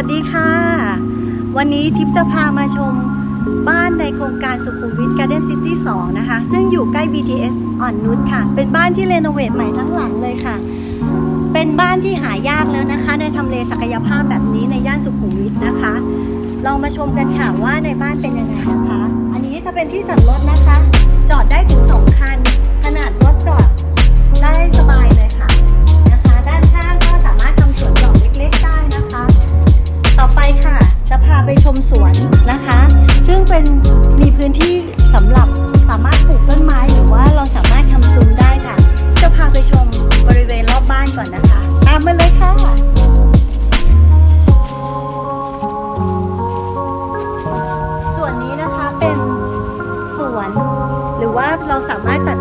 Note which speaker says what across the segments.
Speaker 1: วัสดีค่ะ วันนี้ทิพย์จะพามาชมบ้านในโครงการสุขุมวิทการ์เด้นซิตี้2นะคะ ซึ่งอยู่ใกล้ BTS อ่อนนุชค่ะ เป็นบ้านที่เรโนเวทใหม่ทั้งหลังเลยค่ะ เป็นบ้านที่หายากแล้วนะคะ ในทำเลศักยภาพแบบนี้ในย่านสุขุมวิทนะคะ ลองมาชมกันค่ะว่าในบ้านเป็นยังไงนะคะ อันนี้จะเป็นที่จอดรถนะคะ จอดได้ถึง2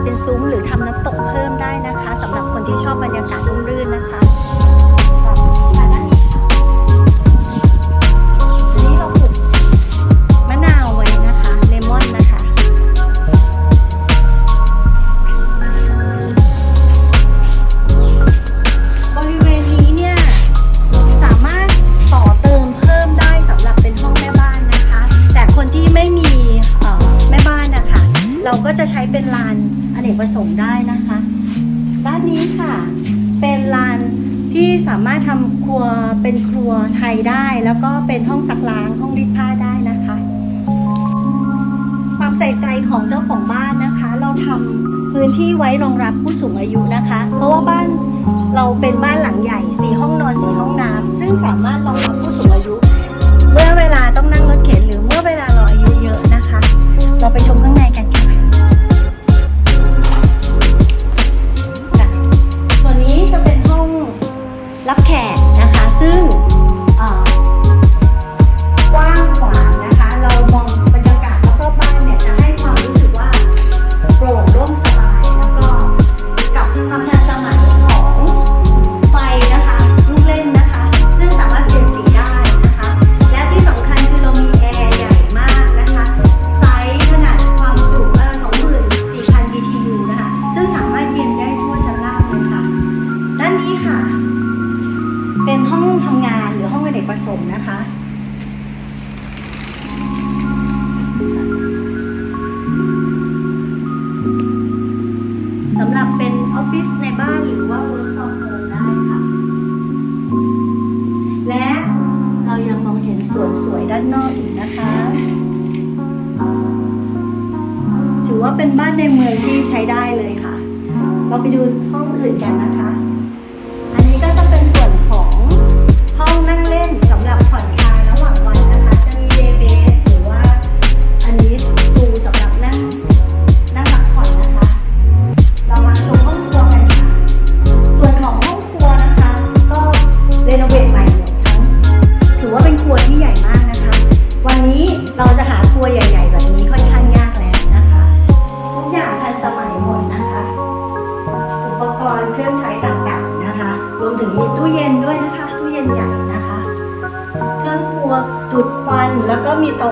Speaker 1: เป็นซุ้มหรือทำน้ำตกเพิ่มได้นะคะสำหรับคนที่ชอบบรรยากาศร่มรื่นนะคะ ซักล้างห้องรีดผ้าได้นะคะ ความใส่ใจของเจ้าของบ้านนะคะ เราทำพื้นที่ไว้รองรับผู้สูงอายุนะคะ เพราะว่าบ้านเราเป็นบ้านหลังใหญ่สี่ห้องนอนสี่ห้องน้ำซึ่งสามารถรองรับผู้สูงอายุ ค่ะ เป็นห้องทำงานหรือห้องเด็กผสมนะคะสำหรับเป็นออฟฟิศในบ้านหรือว่า work from home ได้ค่ะ และเรายังมองเห็นสวนสวยด้านนอกอีกนะคะ ถือว่าเป็นบ้านในเมืองที่ใช้ได้เลยค่ะ เราไปดูห้องอื่นกันนะคะ feeling.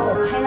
Speaker 1: Lord.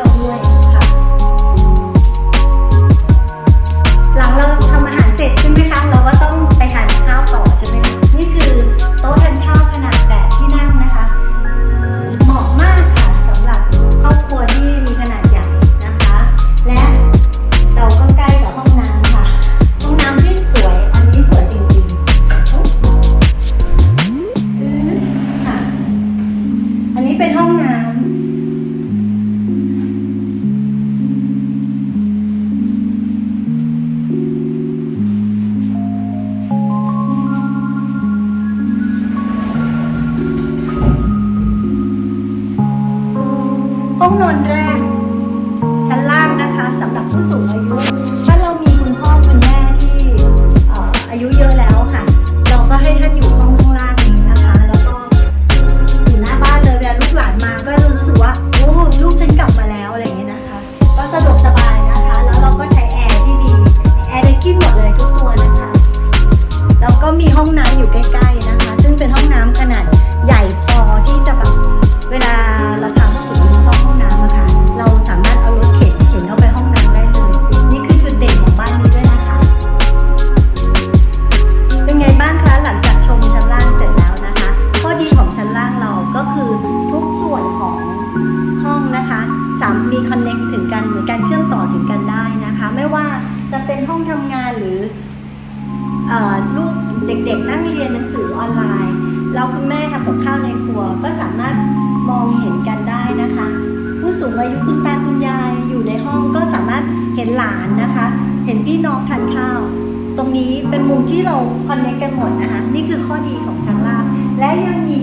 Speaker 1: พี่น้องทานข้าว ตรงนี้เป็นมุมที่เราคอนเนคกันหมดนะคะนี่คือข้อดีของชั้นล่างและยังมี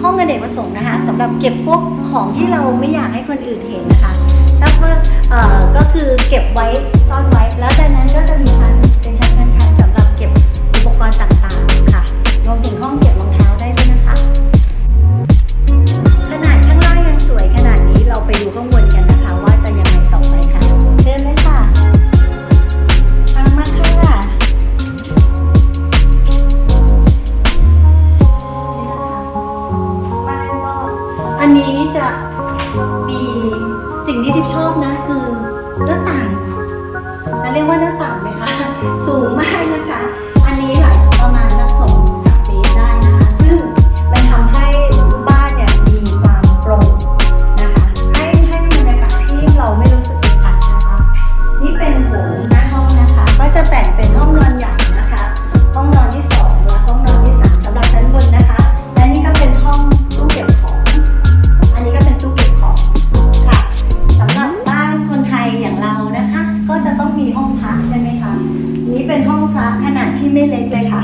Speaker 1: ห้องอเนกประสงค์นะคะสำหรับเก็บพวกของที่เราไม่อยากให้คนอื่นเห็นนะคะแล้วก็เออก็คือเก็บไว้ซ่อนไว้ แล้วจากนั้นก็จะมีชั้นเป็นชั้นชั้นชั้นสำหรับเก็บอุปกรณ์ต่างๆค่ะรวมถึงห้องเก็บรองเท้า ห้องพระขนาดที่ไม่เล็กเลยค่ะ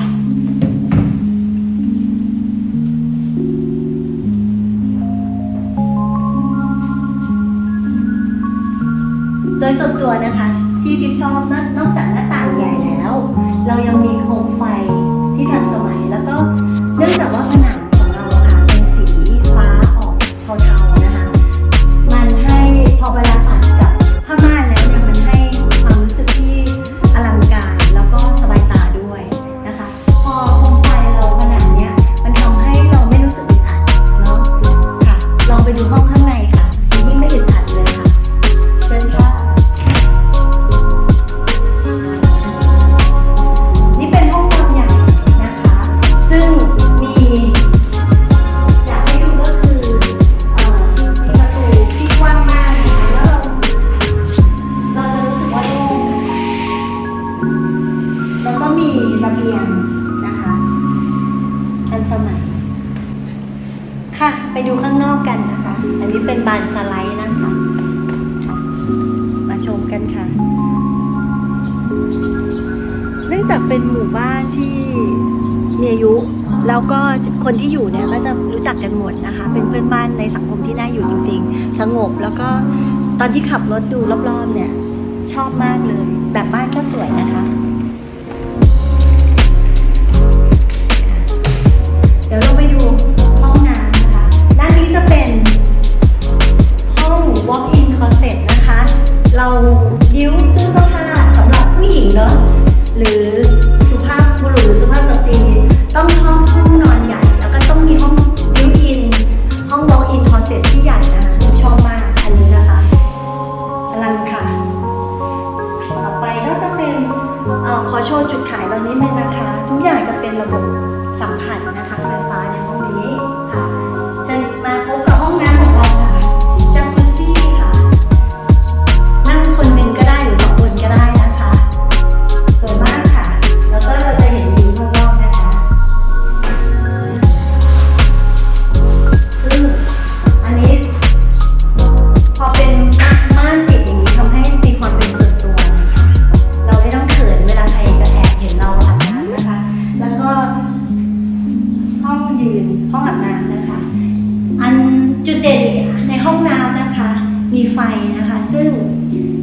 Speaker 1: โดยส่วนตัวนะคะ ที่ทิพชอบนอกจากหน้าต่างใหญ่แล้ว เรายังมีโคมไฟที่ทันสมัยแล้วก็เนื่องจาก องจากเป็นหมู่บ้านที่มีอายุ แล้วก็คนที่อยู่เนี่ยก็จะรู้จักกันหมดนะคะ เป็นเพื่อนบ้านในสังคมที่น่าอยู่จริง ๆ สงบแล้วก็ตอนที่ขับรถดูรอบๆเนี่ยชอบมากเลย แบบบ้านก็สวยนะคะ เดี๋ยวเรไปดูห้องน้ำนะคะ ด้านนี้จะเป็นห้อง walk-in closet นะคะ เรา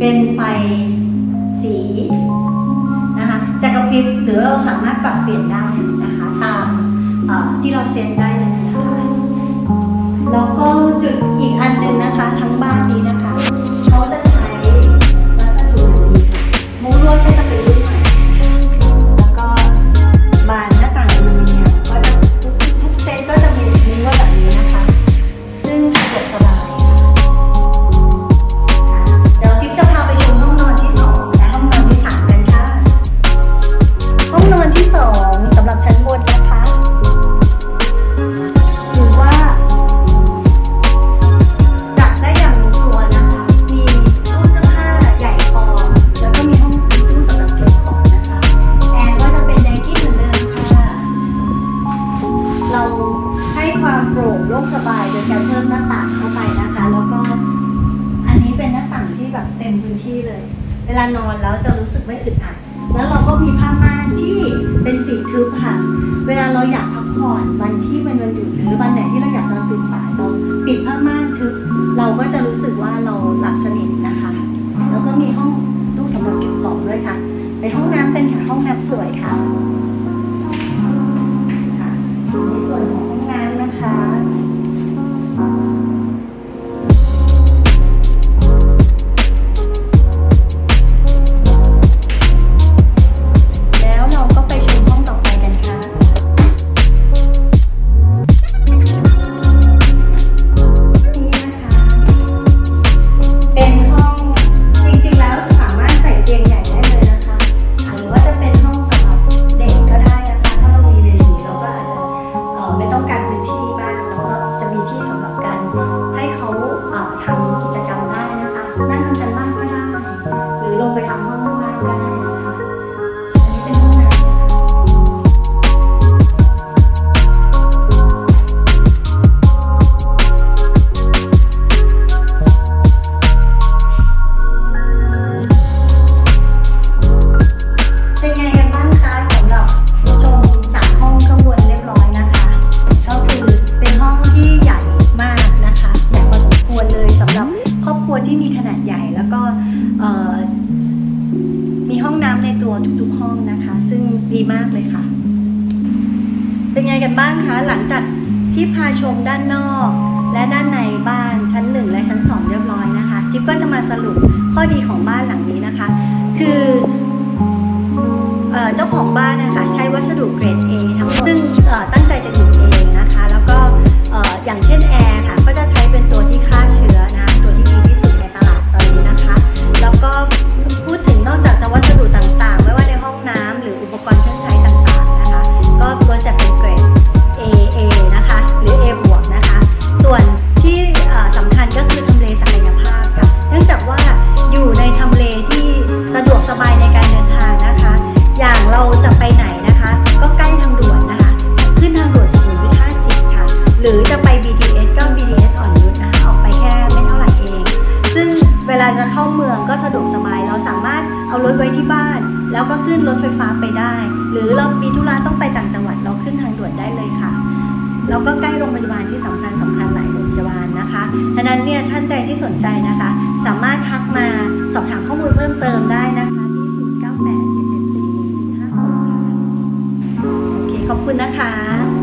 Speaker 1: เป็นไฟสีนะคะจะกระพริบหรือเราสามารถปรับเปลี่ยนได้นะคะตามที่เราเซ็นได้เลยนะคะแล้วก็จุดอีกอันหนึ่งนะคะทั้งบ้านนี้ เราก็มีผ้าม่านที่เป็นสีทึบค่ะ เวลาเราอยากพักผ่อนวันที่เป็นวันหยุดหรือวันไหนที่เราอยากนอนตื่นสายเราปิดผ้าม่านทึบ เราก็จะรู้สึกว่าเราหลับสนิทนะคะ แล้วก็มีห้องตู้สำหรับเก็บของด้วยค่ะ ในห้องน้ำเป็นค่ะห้องน้ำสวยค่ะ ปก็จะมาสรุปข้อดีของบ้านหลังนี้นะคะ คือเออเจ้าของบ้านนะคะใช้วัสดุเกรด A ทั้งหมดซึ่งตั้งใจจะอยู่เองนะคะ แล้วก็เอ่ออย่างเช่นแอร์ค่ะก็จะใช้เป็นตัวที่ฆ่าเชื้อนะตัวที่ดีที่สุดในตลาดตอนนี้นะคะ แล้วก็พูดถึงนอกจากจะวัสดุต่าง้าไปได้ หรือเรามีธุระต้องไปต่างจังหวัดเราขึ้นทางด่วนได้เลยค่ะ แล้วก็ใกล้โรงพยาบาลที่สำคัญสำคัญหลายโรงพยาบาลนะคะดังนั้นเนี่ยท่านใดที่สนใจนะคะ สามารถทักมาสอบถามข้อมูลเพิ่มเติมได้นะคะที่ 0 9 8 7 7 4 4 5 6ค่ะโอเคขอบคุณนะคะ